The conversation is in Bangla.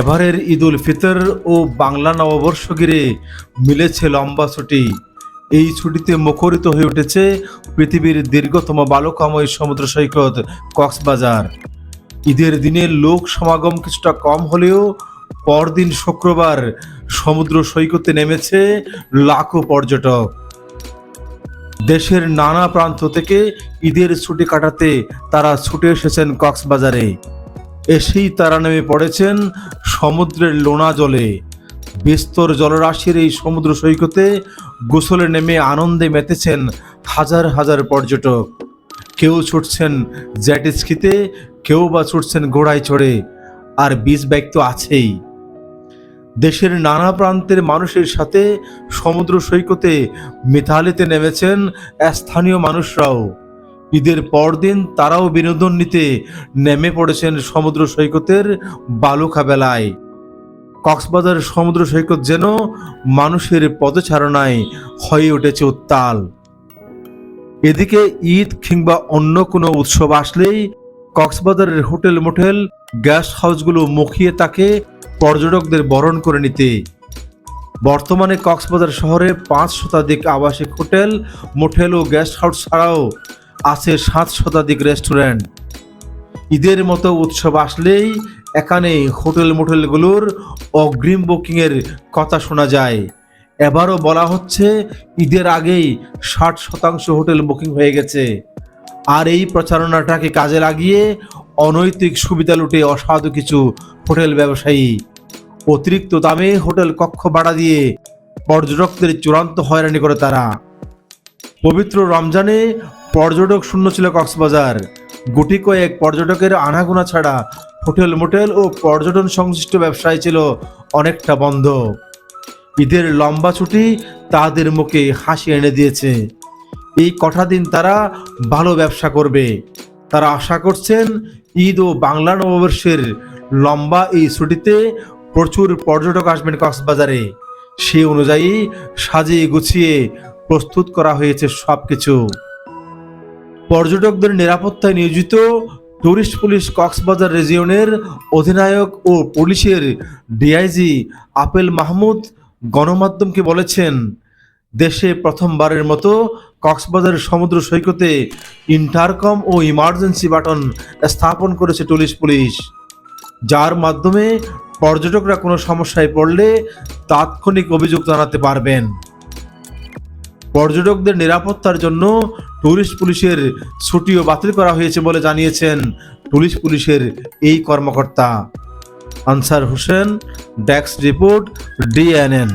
এবারের ঈদ উল ফিতর ও বাংলা নববর্ষ ঘিরে মিলেছে লম্বা ছুটি। এই ছুটিতে মুখরিত হয়ে উঠেছে পৃথিবীর দীর্ঘতম বালুকাময় সমুদ্র সৈকত কক্সবাজার। ঈদের দিনে লোক সমাগম কিছুটা কম হলেও পরদিন শুক্রবার সমুদ্র সৈকতে নেমেছে লাখো পর্যটক। দেশের নানা প্রান্ত থেকে ঈদের ছুটি কাটাতে তারা ছুটে এসেছেন কক্সবাজারে। এসেই তারা নেমে পড়েছেন সমুদ্রের লোনা জলে। বিস্তর জলরাশির এই সমুদ্র সৈকতে গোসলে নেমে আনন্দে মেতেছেন হাজার হাজার পর্যটক। কেউ ছুটছেন জ্যাট স্কিতে কেউ বা ছুটছেন ঘোড়ায় চড়ে, আর বিচ বাইক তো আছেই। দেশের নানা প্রান্তের মানুষের সাথে সমুদ্র সৈকতে মিথালিতে নেমেছেন স্থানীয় মানুষরাও। ঈদের পরদিন তারাও বিনোদন নিতে নেমে পড়েছেন সমুদ্র সৈকতের বালুকা বেলায়। কক্সবাজার সমুদ্র সৈকত যেন মানুষের পদচারণায় হয়ে উঠেছে উত্তাল। এদিকে ঈদ কিংবা অন্য কোনো উৎসব আসলেই কক্সবাজারের হোটেল মোটেল গ্যাস হাউসগুলো মুখিয়ে তাকে পর্যটকদের বরণ করে নিতে। বর্তমানে কক্সবাজার শহরে পাঁচ শতাধিক আবাসিক হোটেল, মোটেল ও গেস্ট হাউস ছাড়াও আছে সাত শতাধিক রেস্টুরেন্ট। ঈদের মতো উৎসব আসলেই এখানে হোটেল মোটেলগুলোর অগ্রিম বুকিংয়ের কথা শোনা যায়। এবারও বলা হচ্ছে ঈদের আগেই ষাট শতাংশ হোটেল বুকিং হয়ে গেছে। আর এই প্রচারণাটাকে কাজে লাগিয়ে অনৈতিক সুবিধা লুটে অসাধু কিছু হোটেল ব্যবসায়ী। অতিরিক্ত দামে হোটেল কক্ষ ভাড়া দিয়ে পর্যটকদের চূড়ান্ত হয়রানি করে তারা। পবিত্র রমজানে পর্যটক শূন্য ছিল কক্সবাজার। গুটি কয়েক পর্যটকের আনাগোনা ছাড়া হোটেল, মোটেল ও পর্যটন সংশ্লিষ্ট ব্যবসায় ছিল অনেকটা বন্ধ। ঈদের লম্বা ছুটি তাদের মুখে হাসি এনে দিয়েছে। এই কটা দিন তারা ভালো ব্যবসা করবে। তারা আশা করছেন ঈদ ও বাংলা নববর্ষের লম্বা এই ছুটিতে প্রচুর পর্যটক আসবেন কক্সবাজারে। সে অনুযায়ী সাজিয়ে গুছিয়ে প্রস্তুত করা হয়েছে সব কিছু পর্যটকদের নিরাপত্তায় নিয়োজিত টুরিস্ট পুলিশ কক্সবাজার রেজিয়নের অধিনায়ক ও পুলিশের ডিআইজি আপেল মাহমুদ গণমাধ্যমকে বলেছেন, দেশে প্রথমবারের মতো কক্সবাজারের সমুদ্র সৈকতে ইন্টারকম ও ইমার্জেন্সি বাটন স্থাপন করেছে পুলিশ পুলিশ। যার মাধ্যমে পর্যটকরা কোনো সমস্যায় পড়লে তাৎক্ষণিক অভিযোগ জানাতে পারবেন। পর্যটকদের নিরাপত্তার জন্য টুরিস্ট পুলিশের ছুটিও বাতিল করা হয়েছে বলে জানিয়েছেন ট্যুরিস্ট পুলিশের এই কর্মকর্তা। আনসার হোসেন ডেক্স রিপোর্ট, ডিএনএন।